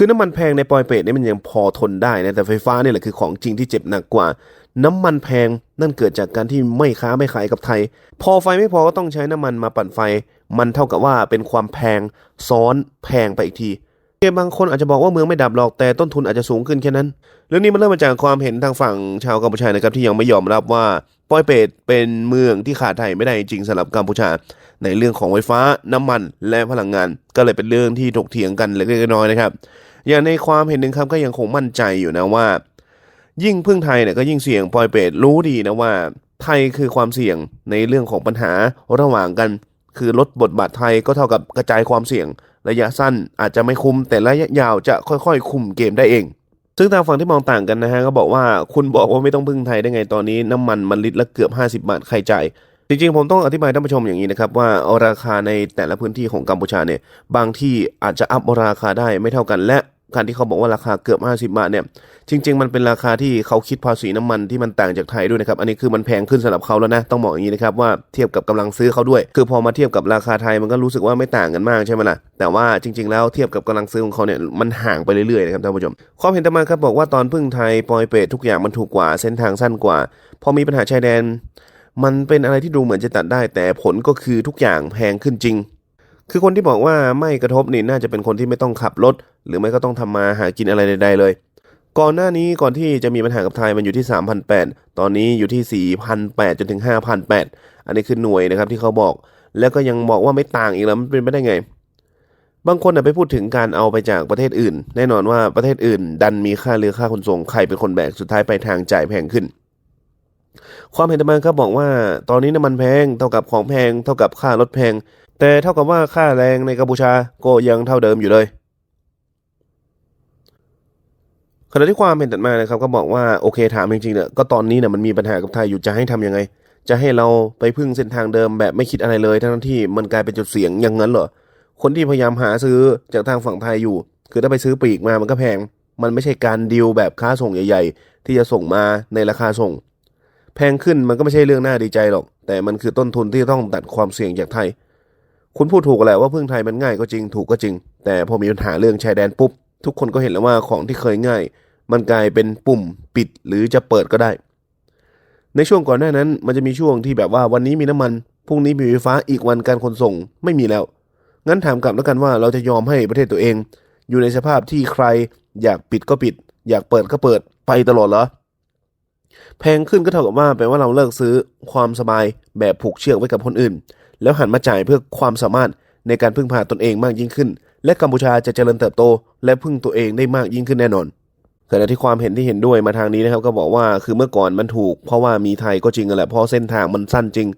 คือน้ำมันแพงในปอยเปตเนี่ยมันยังพอทนได้นะแต่ไฟฟ้าเนี่ยแหละคือของจริงที่เจ็บหนักกว่า น้ำมันแพงนั่นเกิดจากการที่ไม่ค้าไม่ขายกับไทย พอไฟไม่พอก็ต้องใช้น้ำมันมาปั่นไฟ มันเท่ากับว่าเป็นความแพงซ้อนแพงไปอีกทีโอเคบางคนอาจจะบอกว่าเมืองไม่ดับหรอกแต่ต้นทุนอาจจะสูงขึ้นแค่นั้น เรื่องนี้มันเริ่มมาจากความเห็นทางฝั่งชาวกัมพูชานะครับที่ยังไม่ยอมรับว่าปอยเปตเป็นเมืองที่ขาดไทยไม่ได้จริงสำหรับกัมพูชา ในเรื่องของไฟฟ้าน้ำมันและพลังงาน ก็เลยเป็นเรื่องที่ถกเถียงกันเล็กๆน้อยๆนะครับ อย่างในความเห็นหนึ่งครับก็ยังคงมั่นใจอยู่นะว่า ยิ่งพึ่งไทยเนี่ยก็ยิ่งเสี่ยงปอยเปตรู้ดีนะว่า ไทยคือความเสี่ยงในเรื่องของปัญหาระหว่างกัน คือลดบทบาทไทยก็เท่ากับกระจายความเสี่ยง ระยะสั้นอาจจะไม่คุ้มแต่ระยะยาวจะค่อยๆ คุมเกมได้เองซึ่งทางฝั่งที่มองต่างกันนะฮะก็บอกว่าคุณบอกว่าไม่ต้องพึ่งไทยได้ไงตอนนี้ น้ำมันมันลิตรละเกือบ 50 บาทใครจ่าย จริงๆ ผมต้องอธิบายท่านผู้ชมอย่างนี้นะครับ ว่าราคาในแต่ละพื้นที่ของกัมพูชาเนี่ยบางที่อาจจะอัพราคาได้ไม่เท่ากันและการที่เขาบอกว่าราคาเกือบ 50 บาทเนี่ย จริง ๆ มันเป็นราคาที่เขาคิดภาษีน้ำมันที่มันต่างจากไทยด้วยนะครับ อันนี้คือมันแพงขึ้นสำหรับเขาแล้วนะ ต้องบอกอย่างนี้นะครับว่าเทียบกับกำลังซื้อเขาด้วย คือพอมาเทียบกับราคาไทยมันก็รู้สึกว่าไม่ต่างกันมากใช่ไหมล่ะ แต่ว่าจริง ๆ แล้วเทียบกับกำลังซื้อของเขาเนี่ยมันห่างไปเรื่อยๆนะครับท่านผู้ชม ความเห็นต่อมาครับบอกว่าตอนพึ่งไทยปอยเปตทุกอย่างมันถูกกว่าเส้นทางสั้นกว่า พอมีปัญหาชายแดน มันเป็นอะไรที่ดูเหมือนจะตัดได้ แต่ผลก็คือทุกอย่างแพงขึ้นจริง คือคนที่บอกว่าไม่กระทบนี่น่าจะเป็นคนที่ไม่ต้องขับรถ หรือไม่ก็ต้องทำมาหากินอะไรใด ๆ เลย ก่อนหน้านี้ก่อนที่จะมีปัญหากับไทยมันอยู่ที่ 3,800 ตอนนี้อยู่ที่ 4,800 จนถึง 5,800 อันนี้คือหน่วยนะครับที่เขาบอก แล้วก็ยังบอกว่าไม่ต่างอีกแล้วมันเป็นไปได้ไงบางคนไปพูดถึงการเอาไปจากประเทศอื่น แน่นอนว่าประเทศอื่น ดันมีค่าเรือค่าขนส่งใครเป็นคนแบกสุดท้ายไปทางจ่ายแพงขึ้น ความเห็นต่อมาครับบอกว่า ตอนนี้น้ำมันแพงเท่ากับของแพงเท่ากับค่ารถแพง แต่เท่ากับว่าค่าแรงในกัมพูชาก็ยังเท่าเดิมอยู่เลยขณะที่ความเห็นถัดมานะครับก็บอกว่าโอเคถามจริงๆเนี่ยก็ตอนนี้เนี่ยมันมีปัญหากับไทยอยู่จะให้ทำยังไง จะให้เราไปพึ่งเส้นทางเดิมแบบไม่คิดอะไรเลย ทั้งที่มันกลายเป็นจุดเสี่ยงอย่างนั้นเหรอคนที่พยายามหาซื้อจากทางฝั่งไทยอยู่ คือถ้าไปซื้อปลีกมามันก็แพง มันไม่ใช่การดีลแบบค้าส่งใหญ่ ๆ ที่จะส่งมาในราคาส่ง แพงขึ้นมันก็ไม่ใช่เรื่องน่าดีใจหรอก แต่มันคือต้นทุนที่ต้องตัดความเสี่ยงจากไทย คุณพูดถูกแหละว่าพึ่งไทยมันง่ายก็จริงถูกก็จริง แต่พอมีปัญหาเรื่องชายแดนปุ๊บ ทุกคนก็เห็นแล้วว่าของที่เคยง่าย มันกลายเป็นปุ่มปิดหรือจะเปิดก็ได้ ในช่วงก่อนหน้านั้นมันจะมีช่วงที่แบบว่าวันนี้มีน้ำมันพรุ่งนี้มีไฟฟ้าอีกวันการขนส่งไม่มีแล้ว งั้นถามกลับแล้วกันว่าเราจะยอมให้ประเทศตัวเอง อยู่ในสภาพที่ใคร อยากปิดก็ปิด อยากเปิดก็เปิดไปตลอดเหรอ แพงขึ้นก็เท่ากับว่าแปลว่าเราเลิกซื้อความสบายแบบผูกเชือกไว้กับคนอื่น แล้วหันมาจ่ายเพื่อความสามารถในการพึ่งพาตนเองมากยิ่งขึ้น และกัมพูชาจะเจริญเติบโต และพึ่งตัวเองได้มากยิ่งขึ้นแน่นอนขณะที่ความเห็นที่เห็นด้วยมาทางนี้นะครับก็บอกว่าคือเมื่อก่อนมันถูก เพราะว่ามีไทยก็จริงแหละเพราะเส้นทางมันสั้นจริง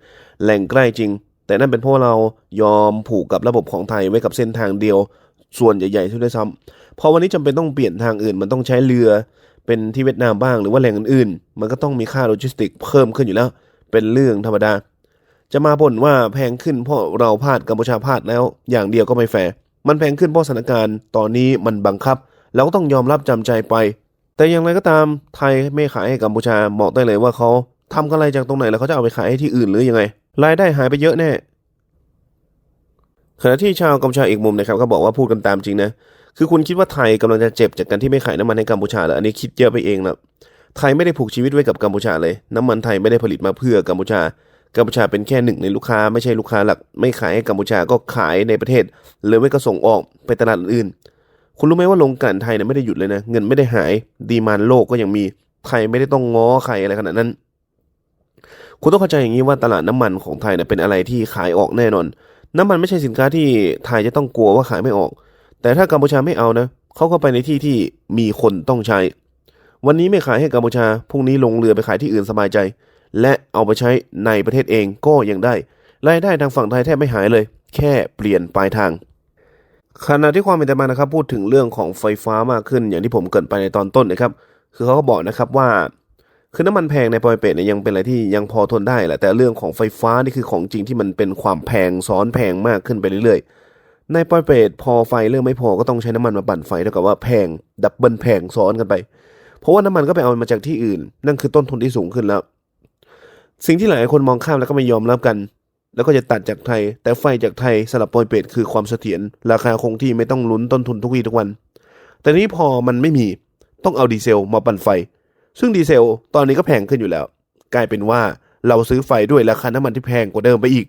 แหล่งใกล้จริง แต่นั่นเป็นเพราะเรายอมผูกกับระบบของไทยไว้กับเส้นทางเดียว ส่วนใหญ่ๆที่ด้วยซ้ำพอวันนี้จำเป็นต้องเปลี่ยนทางอื่นมันต้องใช้เรือ เป็นที่เวียดนามบ้างหรือว่าแหล่งอื่นๆ มันก็ต้องมีค่าโลจิสติก เพิ่มขึ้นอยู่แล้ว เป็นเรื่องธรรมดา จะมาบ่นว่าแพงขึ้นเพราะเราพลาดกัมพูชาพลาดแล้ว อย่างเดียวก็ไม่แฟร์มันแพงขึ้นเพราะสถานการณ์ตอนนี้มันบังคับ เราก็ต้องยอมรับจำใจไป แต่อย่างไรก็ตามไทยไม่ขายให้กัมพูชาบอกได้เลยว่าเขาทำกำไรจากตรงไหนแล้วเขาจะเอาไปขายให้ที่อื่นหรือยังไง รายได้หายไปเยอะแน่ขณะที่ชาวกัมพูชาอีกมุมนะครับก็บอกว่าพูดกันตามจริงนะ คือคุณคิดว่าไทยกำลังจะเจ็บจากการที่ไม่ขายน้ำมันให้กัมพูชาเหรออันนี้คิดเยอะไปเองนะไทยไม่ได้ผูกชีวิตไว้กับกัมพูชาเลย น้ำมันไทยไม่ได้ผลิตมาเพื่อกัมพูชา กัมพูชาเป็นแค่หนึ่งในลูกค้าไม่ใช่ลูกค้าหลัก ไม่ขายให้กัมพูชาก็ขายในประเทศ หรือไม่ก็ส่งออกไปตลาดอื่น คุณรู้ไหมว่าโรงกลั่นไทยเนี่ยไม่ได้หยุดเลยนะ เงินไม่ได้หาย ดีมานโลกก็ยังมี ไทยไม่ได้ต้องง้อใครอะไรขนาดนั้น คุณต้องเข้าใจอย่างนี้ว่าตลาดน้ำมันของไทยเนี่ยเป็นอะไรที่ขายออกแน่นอน น้ำมันไม่ใช่สินค้าที่ไทยจะต้องกลัวว่าขายไม่ออก แต่ถ้ากัมพูชาไม่เอานะเขาก็ไปในที่ที่มีคนต้องใช้ วันนี้ไม่ขายให้กัมพูชาพรุ่งนี้ลงเรือไปขายที่อื่นสบายใจ และเอาไปใช้ในประเทศเองก็ยังได้รายได้ทางฝั่งไทยแทบไม่หายเลย แค่เปลี่ยนปลายทางขณะที่ความเป็นแต่มานะครับพูดถึงเรื่องของไฟฟ้ามากขึ้นอย่างที่ผมเกินไปในตอนต้นนะครับ คือเขาก็บอกนะครับว่าคือน้ำมันแพงในปอยเปตเนี่ยยังเป็นอะไรที่ยังพอทนได้แหละแต่เรื่องของไฟฟ้านี่คือของจริงที่มันเป็นความแพงซ้อนแพงมากขึ้นไปเรื่อยๆ ในปอยเปตพอไฟเริ่มไม่พอก็ต้องใช้น้ำมันมาปั่นไฟเท่ากับว่าแพงดับเบิลแพงซ้อนกันไป เพราะว่าน้ำมันก็ไปเอามาจากที่อื่น นั่นคือต้นทุนที่สูงขึ้นแล้ว สิ่งที่หลายคนมองข้ามแล้วก็ไม่ยอมรับกัน แล้วก็จะตัดจากไทย แต่ไฟจากไทยสำหรับปอยเปตคือความเสถียรราคาคงที่ไม่ต้องลุ้นต้นทุนทุกวีทุกวัน แต่นี้พอมันไม่มีต้องเอาดีเซลมาปั่นไฟ ซึ่งดีเซลตอนนี้ก็แพงขึ้นอยู่แล้ว กลายเป็นว่าเราซื้อไฟด้วยราคาน้ำมันที่แพงกว่าเดิมไปอีก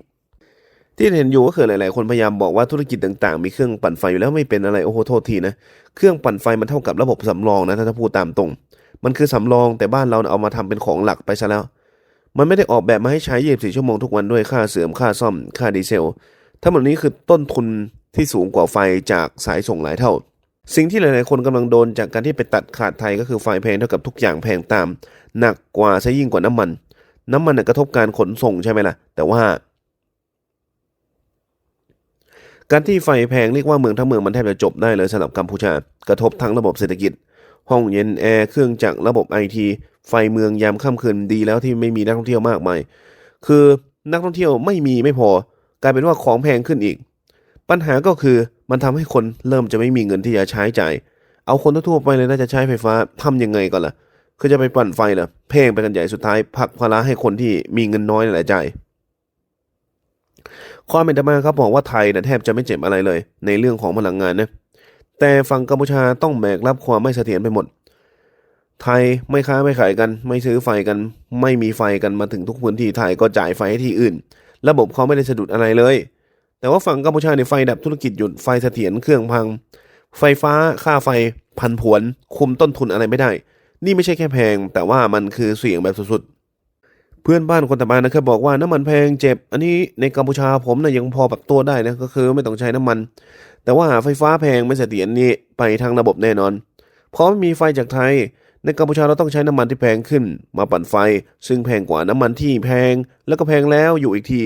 ที่เห็นอยู่ก็คือหลายๆ คนพยายามบอกว่าธุรกิจต่างๆ มีเครื่องปั่นไฟอยู่แล้วไม่เป็นอะไรโอ้โหโทษทีนะเครื่องปั่นไฟมันเท่ากับระบบสำรองนะถ้าจะพูดตามตรง มันคือสำรองแต่บ้านเราเอามาทำเป็นของหลักไปซะแล้ว มันไม่ได้ออกแบบมาให้ใช้24ชั่วโมงทุกวันด้วยค่าเสื่อมค่าซ่อมค่าดีเซลทั้งหมดนี้คือต้นทุนที่สูงกว่าไฟจากสายส่งหลายเท่า สิ่งที่หลายๆ คนกำลังโดนจากการที่ไปตัดขาดไทยก็คือไฟแพงเท่ากับทุกอย่างแพงตาม หนักกว่าซะยิ่งกว่าน้ำมัน น้ำมันกระทบการขนส่งใช่ไหมล่ะ แต่ว่า การที่ไฟแพงเรียกว่าเมืองทั้งเมืองมันแทบจะจบได้เลยสำหรับกัมพูชากระทบทั้งระบบเศรษฐกิจ ห้องเย็นแอร์เครื่องจักรระบบไอทีไฟเมืองยามค่ำคืนดีแล้วที่ไม่มีนักท่องเที่ยวมากมายคือนักท่องเที่ยวไม่มีไม่พอกลายเป็นว่าของแพงขึ้นอีก ปัญหาก็คือมันทำให้คนเริ่มจะไม่มีเงินที่จะใช้จ่าย เอาคนทั่วไปเลยน่าจะใช้ไฟฟ้าทำยังไงก่อนล่ะคือจะไปปั่นไฟเหรอเพลงไปกันใหญ่สุดท้ายผักภาระให้คนที่มีเงินน้อยนั่นหละจ่าย ความเป็นธรรมครับบอกว่าไทยนะแทบจะไม่เจ็บอะไรเลย ในเรื่องของพลังงานนะแต่ฝั่งกัมพูชาต้องแบกรับความไม่เสถียรไปหมด ไทยไม่ค้าไม่ขายกัน ไม่ซื้อไฟกัน ไม่มีไฟกันมาถึงทุกพื้นที่ไทยก็จ่ายไฟให้ที่อื่น ระบบเขาไม่ได้สะดุดอะไรเลย แต่ว่าฝั่งกัมพูชาในยไฟดับธุรกิจหยุดไฟเสถียรเครื่องพัง ไฟฟ้าค่าไฟพันผวน คุมต้นทุนอะไรไม่ได้ นี่ไม่ใช่แค่แพง แต่ว่ามันคือเสี่ยงแบบสุดๆ เพื่อนบ้านคนต่างบ้านนะครับบอกว่าน้ำมันแพงเจ็บ อันนี้ในกัมพูชาผมนะยังพอปรับตัวได้นะก็คือไม่ต้องใช้น้ำมัน แต่ว่าไฟฟ้าแพงไม่เสถียรนี่ไปทางระบบแน่นอนเพราะไม่มีไฟจากไทย ในกัมพูชาเราต้องใช้น้ำมันที่แพงขึ้น มาปั่นไฟ ซึ่งแพงกว่าน้ำมันที่แพงแล้วก็แพงแล้วอยู่อีกที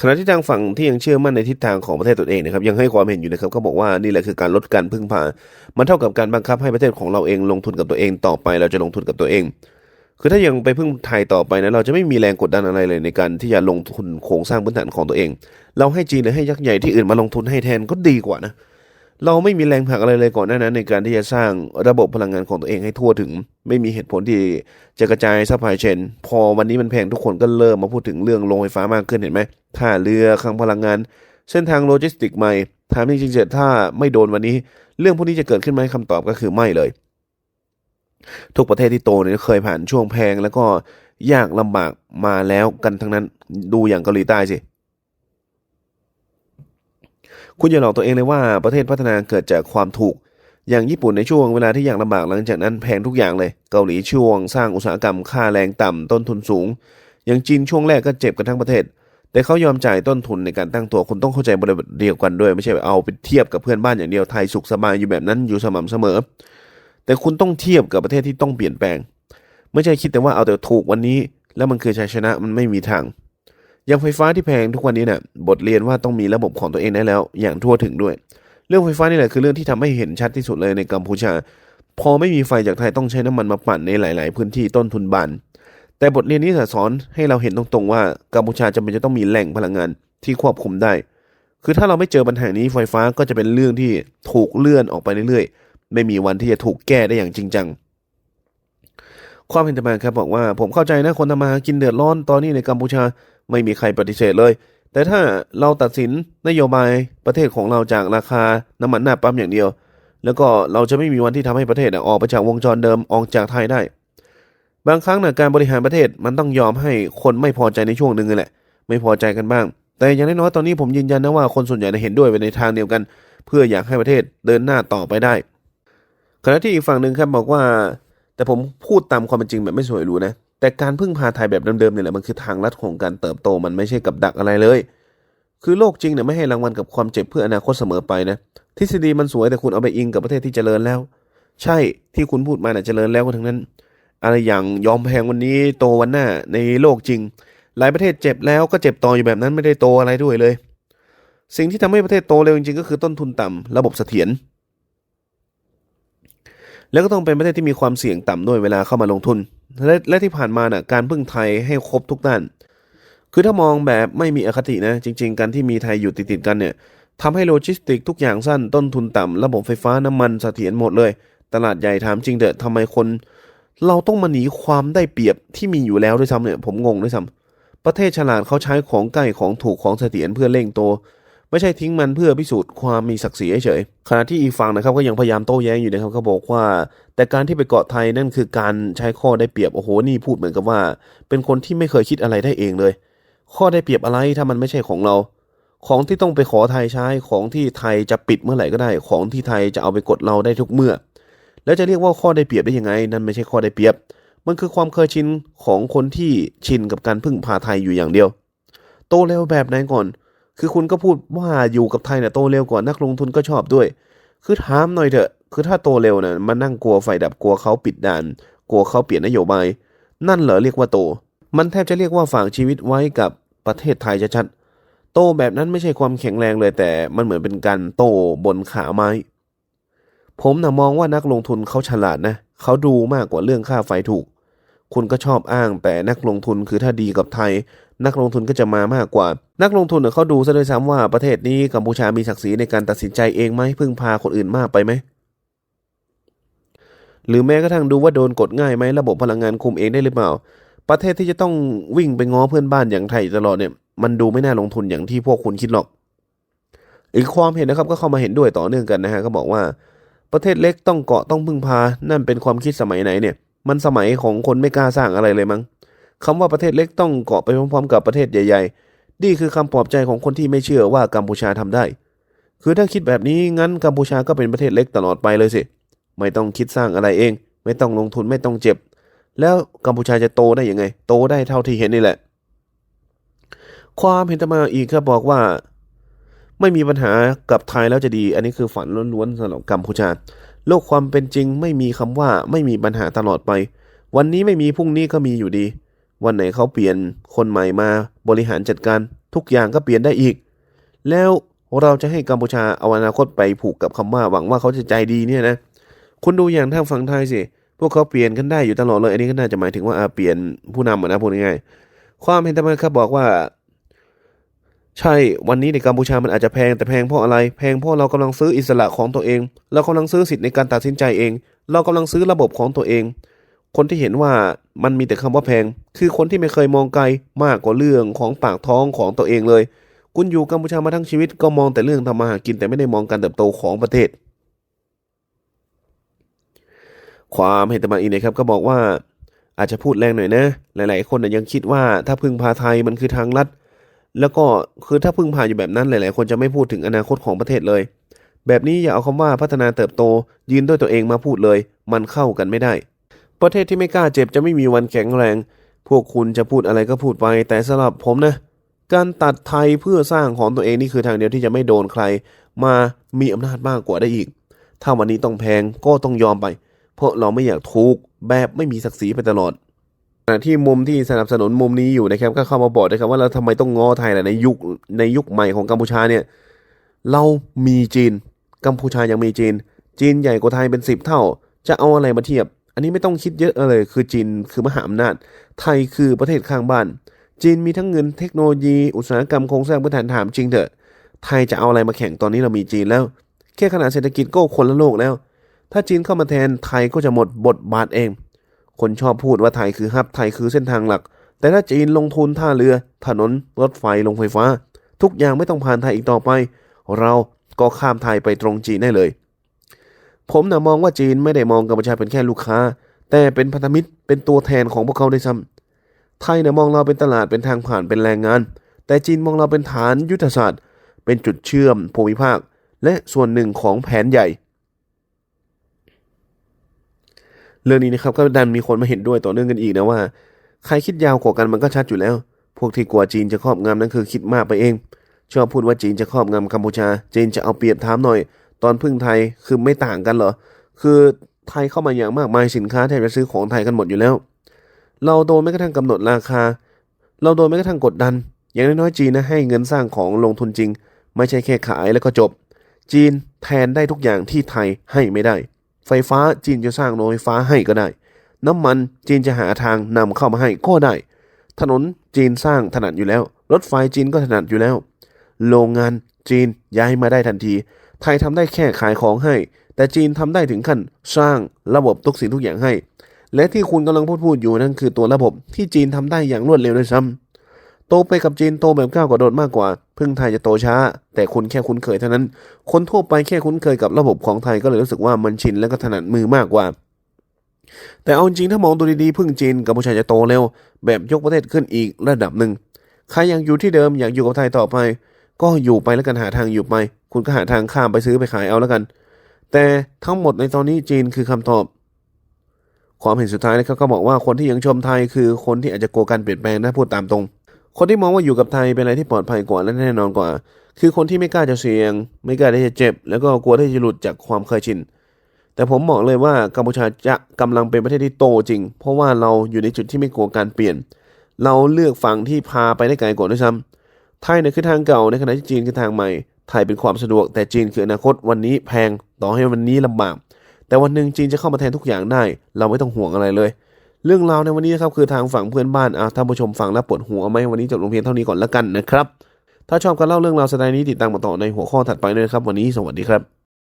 ขณะที่ทางฝั่งที่ยังเชื่อมั่นในทิศทางของประเทศตนเองนะครับยังให้ความเห็นอยู่นะครับเขาบอกว่านี่แหละคือการลดการพึ่งพา มันเท่ากับการบังคับให้ประเทศของเราเองลงทุนกับตัวเองต่อไป เราจะลงทุนกับตัวเอง คือถ้ายังไปพึ่งไทยต่อไปนะเราจะไม่มีแรงกดดันอะไรเลยในการที่จะลงทุนโครงสร้างพื้นฐานของตัวเอง เราให้จีนหรือให้ยักษ์ใหญ่ที่อื่นมาลงทุนให้แทนก็ดีกว่านะเราไม่มีแรงผลักอะไรเลยก่อนหน้านั้น ในการที่จะสร้างระบบพลังงานของตัวเองให้ทั่วถึง ไม่มีเหตุผลที่จะกระจายซัพพลายเชนพอวันนี้มันแพงทุกคนก็เริ่มมาพูดถึงเรื่องโรงไฟฟ้ามากขึ้นเห็นไหมท่าเรือคลังพลังงาน เส้นทางโลจิสติกใหม่ถามจริงๆเจถ้าไม่โดนวันนี้ เรื่องพวกนี้จะเกิดขึ้นไหมคำตอบก็คือไม่เลย ทุกประเทศที่โตเนี่ยเคยผ่านช่วงแพงแล้วก็ยากลำบากมาแล้วกันทั้งนั้นดูอย่างเกาหลีใต้สิ คุณอย่าหลอกตัวเองเลยว่าประเทศพัฒนาเกิดจากความถูก อย่างญี่ปุ่นในช่วงเวลาที่ยากลำบากหลังจากนั้นแพงทุกอย่างเลย เกาหลีช่วงสร้างอุตสาหกรรมค่าแรงต่ำต้นทุนสูง อย่างจีนช่วงแรกก็เจ็บกันทั้งประเทศ แต่เขายอมจ่ายต้นทุนในการตั้งตัวคุณต้องเข้าใจบริบทเดียวกันด้วย ไม่ใช่เอาไปเทียบกับเพื่อนบ้านอย่างเดียวไทยสุขสบายอยู่แบบนั้นอยู่สม่ำเสมอ แต่คุณต้องเทียบกับประเทศที่ต้องเปลี่ยนแปลง ไม่ใช่คิดแต่ว่าเอาแต่ถูกวันนี้ แล้วมันคือชัยชนะมันไม่มีทาง อย่างไฟฟ้าที่แพงทุกวันนี้เนี่ยบทเรียนว่าต้องมีระบบของตัวเองได้แล้ว อย่างทั่วถึงด้วย เรื่องไฟฟ้านี่แหละคือเรื่องที่ทำให้เห็นชัดที่สุดเลยในกัมพูชา พอไม่มีไฟจากไทยต้องใช้น้ำมันมาปั่นในหลาย ๆ พื้นที่ต้นทุนบานแต่บทเรียนนี้จะสอนให้เราเห็นตรงๆว่ากัมพูชาจำเป็นจะต้องมีแหล่งพลังงานที่ควบคุมได้ คือถ้าเราไม่เจอปัญหานี้ไฟฟ้าก็จะเป็นเรื่องที่ถูกเลื่อนออกไปเรื่อยๆ ไม่มีวันที่จะถูกแก้ได้อย่างจริงจัง ความเห็นต่างครับบอกว่า ผมเข้าใจนะคนทำมาหากินเดือดร้อนตอนนี้ในกัมพูชาไม่มีใครปฏิเสธเลย แต่ถ้าเราตัดสินนโยบายประเทศของเราจากราคาน้ำมันหน้าปั๊มอย่างเดียว แล้วก็เราจะไม่มีวันที่ทำให้ประเทศน่ะออกไปจากวงจรเดิมออกจากไทยได้ บางครั้งนะการบริหารประเทศมันต้องยอมให้คนไม่พอใจในช่วงหนึ่งแหละ ไม่พอใจกันบ้าง แต่อย่างน้อยๆตอนนี้ผมยืนยันนะว่าคนส่วนใหญ่เห็นด้วยไปในทางเดียวกัน เพื่ออยากให้ประเทศเดินหน้าต่อไปได้ ขณะที่อีกฝั่งหนึ่งครับบอกว่า แต่ผมพูดตามความเป็นจริงแบบไม่สวยรู้นะ แต่การพึ่งพาไทยแบบเดิมๆเนี่ยแหละมันคือทางลัดของการเติบโตมันไม่ใช่กับดักอะไรเลย คือโลกจริงเนี่ยไม่ให้รางวัลกับความเจ็บเพื่ออนาคตเสมอไปนะทฤษฎีมันสวยแต่คุณเอาไปอิงกับประเทศที่เจริญแล้ว ใช่ที่คุณพูดมาเนี่ยเจริญแล้วก็ทั้งนั้น อะไรอย่างยอมแพงวันนี้โตวันหน้าในโลกจริง หลายประเทศเจ็บแล้วก็เจ็บต่ออยู่แบบนั้นไม่ได้โตอะไรด้วยเลย สิ่งที่ทำให้ประเทศโตเร็วจริงๆก็คือต้นทุนต่ำระบบเสถียร แล้วก็ต้องเป็นประเทศที่มีความเสี่ยงต่ำด้วยเวลาเข้ามาลงทุน และและที่ผ่านมาน่ะการพึ่งไทยให้ครบทุกด้าน คือถ้ามองแบบไม่มีอคตินะ จริง ๆ การที่มีไทยอยู่ติดๆกันเนี่ยทำให้โลจิสติกทุกอย่างสั้นต้นทุนต่ำระบบไฟฟ้าน้ำมันเสถียรหมดเลย ตลาดใหญ่ถามจริงเถอะทำไมคน เราต้องมาหนีความได้เปรียบที่มีอยู่แล้วด้วยซ้ำเนี่ยผมงงด้วยซ้ำประเทศฉลาดเขาใช้ของใกล้ของถูกของเสถียรเพื่อเร่งโต ไม่ใช่ทิ้งมันเพื่อพิสูจน์ความมีศักดิ์ศรีเฉยๆขณะที่อีกฝั่งนะครับก็ยังพยายามโต้แย้งอยู่นะครับเขาบอกว่า แต่การที่ไปเกาะไทยนั่นคือการใช้ข้อได้เปรียบโอ้โหนี่พูดเหมือนกับว่า เป็นคนที่ไม่เคยคิดอะไรได้เองเลย ข้อได้เปรียบอะไรถ้ามันไม่ใช่ของเรา ของที่ต้องไปขอไทยใช้ของที่ไทยจะปิดเมื่อไหร่ก็ได้ ของที่ไทยจะเอาไปกดเราได้ทุกเมื่อ แล้วจะเรียกว่าข้อได้เปรียบได้ยังไง นั่นไม่ใช่ข้อได้เปรียบ มันคือความเคยชินของคนที่ชินกับการพึ่งพาไทยอยู่อย่างเดียว โตเร็วแบบไหนก่อน คือคุณก็พูดว่าอยู่กับไทยเนี่ยโตเร็วกว่านักลงทุนก็ชอบด้วย คือถามหน่อยเถอะคือถ้าโตเร็วเนี่ยมันนั่งกลัวไฟดับกลัวเขาปิดด่าน กลัวเขาเปลี่ยนนโยบาย นั่นเหรอเรียกว่าโต มันแทบจะเรียกว่าฝากชีวิตไว้กับประเทศไทยชัดๆโตแบบนั้นไม่ใช่ความแข็งแรงเลยแต่มันเหมือนเป็นการโตบนขาไม้ ผมน่ะมองว่านักลงทุนเขาฉลาดนะเขาดูมากกว่าเรื่องค่าไฟถูก คุณก็ชอบอ้างแต่นักลงทุนคือถ้าดีกับไทย นักลงทุนก็จะมามากกว่า นักลงทุนเน่ยเขาดูซะด้วยซ้ำว่าประเทศนี้กัมพูชามีศักดิ์ศรีในการตัดสินใจเองไหมพึ่งพาคนอื่นมากไปไหมหรือแม้กระทั่งดูว่าโดนกดง่ายไหมระบบพลังงานคุมเองได้หรือเปล่า ประเทศที่จะต้องวิ่งไปง้อเพื่อนบ้านอย่างไทยตลอดเนี่ย มันดูไม่น่าลงทุนอย่างที่พวกคุณคิดหรอก อีกความเห็นนะครับก็เข้ามาเห็นด้วยต่อเนื่องกันนะฮะก็บอกว่า ประเทศเล็กต้องเกาะต้องพึ่งพา นั่นเป็นความคิดสมัยไหนเนี่ย มันสมัยของคนไม่กล้าสร้างอะไรเลยมั้ง คำว่าประเทศเล็กต้องเกาะไปพร้อมๆ กับประเทศใหญ่ ๆ นี่คือคำปลอบใจของคนที่ไม่เชื่อว่ากัมพูชาทำได้ คือถ้าคิดแบบนี้งั้นกัมพูชาก็เป็นประเทศเล็กตลอดไปเลยสิ ไม่ต้องคิดสร้างอะไรเอง ไม่ต้องลงทุนไม่ต้องเจ็บ แล้วกัมพูชาจะโตได้ยังไง โตได้เท่าที่เห็นนี่แหละ ความเห็นตมาอีกครับบอกว่า ไม่มีปัญหากับไทยแล้วจะดี อันนี้คือฝันล้วนๆสำหรับกัมพูชา โลกความเป็นจริงไม่มีคำว่าไม่มีปัญหาตลอดไป วันนี้ไม่มีพรุ่งนี้ก็มีอยู่ดี วันไหนเขาเปลี่ยนคนใหม่มาบริหารจัดการทุกอย่างก็เปลี่ยนได้อีก แล้วเราจะให้กัมพูชาเอาอนาคตไปผูกกับคำว่าหวังว่าเขาจะใจดีเนี่ยนะคุณดูอย่างทางฝั่งไทยสิพวกเขาเปลี่ยนกันได้อยู่ตลอดเลยอันนี้ก็น่าจะหมายถึงว่าเปลี่ยนผู้นำอะนะพูดง่ายๆความเห็นตามครับบอกว่า ใช่วันนี้ในกัมพูชามันอาจจะแพงแต่แพงเพราะอะไร แพงเพราะเรากำลังซื้ออิสระของตัวเอง เรากำลังซื้อสิทธิ์ในการตัดสินใจเอง เรากำลังซื้อระบบของตัวเอง คนที่เห็นว่ามันมีแต่คำว่าแพง คือคนที่ไม่เคยมองไกลมากกว่าเรื่องของปากท้องของตัวเองเลย คุณอยู่กัมพูชามาทั้งชีวิตก็มองแต่เรื่องทำมาหากินแต่ไม่ได้มองการเติบโตของประเทศ ความเห็นตมาอีกนะครับก็บอกว่าอาจจะพูดแรงหน่อยนะ หลาย ๆ คนยังคิดว่าถ้าพึ่งพาไทยมันคือทางลัด แล้วก็คือถ้าพึ่งพาอยู่แบบนั้นหลาย ๆ คนจะไม่พูดถึงอนาคตของประเทศเลย แบบนี้อย่าเอาคำว่าพัฒนาเติบโตยืนด้วยตัวเองมาพูดเลย มันเข้ากันไม่ได้ ประเทศที่ไม่กล้าเจ็บจะไม่มีวันแข็งแรง พวกคุณจะพูดอะไรก็พูดไป แต่สำหรับผมนะ การตัดไทยเพื่อสร้างของตัวเองนี่คือทางเดียวที่จะไม่โดนใคร มามีอำนาจมากกว่าได้อีก ถ้าวันนี้ต้องแพงก็ต้องยอมไป เพราะเราไม่อยากถูกแบบไม่มีศักดิ์ศรีไปตลอดขณะที่มุมที่สนับสนุนมุมนี้อยู่นะครับก็เข้ามาบอกนะครับว่าเราทำไมต้องง้อไทยล่ะในยุคในยุคใหม่ของกัมพูชาเนี่ยเรามีจีน กัมพูชายังมีจีน จีนใหญ่กว่าไทยเป็นสิบเท่า จะเอาอะไรมาเทียบ อันนี้ไม่ต้องคิดเยอะเลย คือจีนคือมหาอำนาจ ไทยคือประเทศข้างบ้าน จีนมีทั้งเงินเทคโนโลยี อุตสาหกรรมโครงสร้างพื้นฐานถามจริงเถอะ ไทยจะเอาอะไรมาแข่งตอนนี้เรามีจีนแล้ว แค่ขนาดเศรษฐกิจก็คนละโลกแล้ว ถ้าจีนเข้ามาแทนไทยก็จะหมดบทบาทเอง คนชอบพูดว่าไทยคือฮับไทยคือเส้นทางหลัก แต่ถ้าจีนลงทุนท่าเรือ ถนน รถไฟ ลงไฟฟ้า ทุกอย่างไม่ต้องผ่านไทยอีกต่อไป เราก็ข้ามไทยไปตรงจีนได้เลย ผมนะมองว่าจีนไม่ได้มองกัมพูชาเป็นแค่ลูกค้า แต่เป็นพันธมิตรเป็นตัวแทนของพวกเขาด้วยซ้ำไทยนะมองเราเป็นตลาดเป็นทางผ่านเป็นแรงงาน แต่จีนมองเราเป็นฐานยุทธศาสตร์ เป็นจุดเชื่อมภูมิภาค และส่วนหนึ่งของแผนใหญ่ เรื่องนี้นะครับก็ดันมีคนมาเห็นด้วยต่อเนื่องกันอีกนะว่า ใครคิดยาวกว่ากันมันก็ชัดอยู่แล้ว พวกที่กลัวจีนจะครอบงำนั่นคือคิดมากไปเองชอบพูดว่าจีนจะครอบงำกัมพูชา จีนจะเอาเปรียบถามหน่อย ตอนพึ่งไทยคือไม่ต่างกันเหรอ คือไทยเข้ามาอย่างมากมายสินค้าแทบจะซื้อของไทยกันหมดอยู่แล้ว เราโดนแม้กระทั่งกำหนดราคา เราโดนแม้กระทั่งกดดัน อย่างน้อยๆจีนนะให้เงินสร้างของลงทุนจริง ไม่ใช่แค่ขายแล้วก็จบ จีนแทนได้ทุกอย่างที่ไทยให้ไม่ได้ ไฟฟ้าจีนจะสร้างโรงไฟฟ้าให้ก็ได้ น้ำมันจีนจะหาทางนำเข้ามาให้ก็ได้ ถนนจีนสร้างถนัดอยู่แล้ว รถไฟจีนก็ถนัดอยู่แล้ว โรงงานจีนย้ายมาได้ทันที ไทยทำได้แค่ขายของให้ แต่จีนทำได้ถึงขั้นสร้างระบบทุกสิ่งทุกอย่างให้ และที่คุณกำลังพูดพูดอยู่นั่นคือตัวระบบที่จีนทำได้อย่างรวดเร็วด้วยซ้โตไปกับจีนโตแบบก้าวกระโดดมากกว่า พึ่งไทยจะโตช้า แต่คุณแค่คุ้นเคยเท่านั้น คนทั่วไปแค่คุ้นเคยกับระบบของไทยก็เลยรู้สึกว่ามันชินและก็ถนัดมือมากกว่าแต่เอาจริงถ้ามองดูดีๆพึ่งจีนกัมพูชาจะโตเร็ว แบบยกประเทศขึ้นอีกระดับหนึ่งใครยังอยู่ที่เดิมอยากอยู่กับไทยต่อไป ก็อยู่ไปแล้วกันหาทางอยู่ไป คุณก็หาทางข้ามไปซื้อไปขายเอาแล้วกัน แต่ทั้งหมดในตอนนี้จีนคือคำตอบ ความเห็นสุดท้ายนะครับก็บอกว่าคนที่ยังชมไทยคือคนที่อาจจะกลัวการเปลี่ยนแปลงนะพูดตามตรง คนที่มองว่าอยู่กับไทยเป็นอะไรที่ปลอดภัยกว่าและแน่นอนกว่า คือคนที่ไม่กล้าจะเสี่ยง ไม่กล้าที่จะเจ็บ แล้วก็กลัวที่จะหลุดจากความเคยชินแต่ผมบอกเลยว่ากัมพูชาจะกำลังเป็นประเทศที่โตจริง เพราะว่าเราอยู่ในจุดที่ไม่กลัวการเปลี่ยน เราเลือกฝั่งที่พาไปได้ไกลกว่าด้วยซ้ำ ไทยเนี่ยคือทางเก่าในขณะที่จีนคือทางใหม่ ไทยเป็นความสะดวก แต่จีนคืออนาคตวันนี้แพงต่อให้วันนี้ลำบาก แต่วันหนึ่งจีนจะเข้ามาแทนทุกอย่างได้ เราไม่ต้องห่วงอะไรเลย เรื่องราวในวันนี้นะครับคือทางฝั่งเพื่อนบ้านอะท่านผู้ชมฟังแล้วปวดหัวไหมวันนี้จบลงเพียงเท่านี้ก่อนละกันนะครับถ้าชอบการเล่าเรื่องราวสไตล์นี้ติดตามมาต่อในหัวข้อถัดไปเลยครับ วันนี้สวัสดีครับ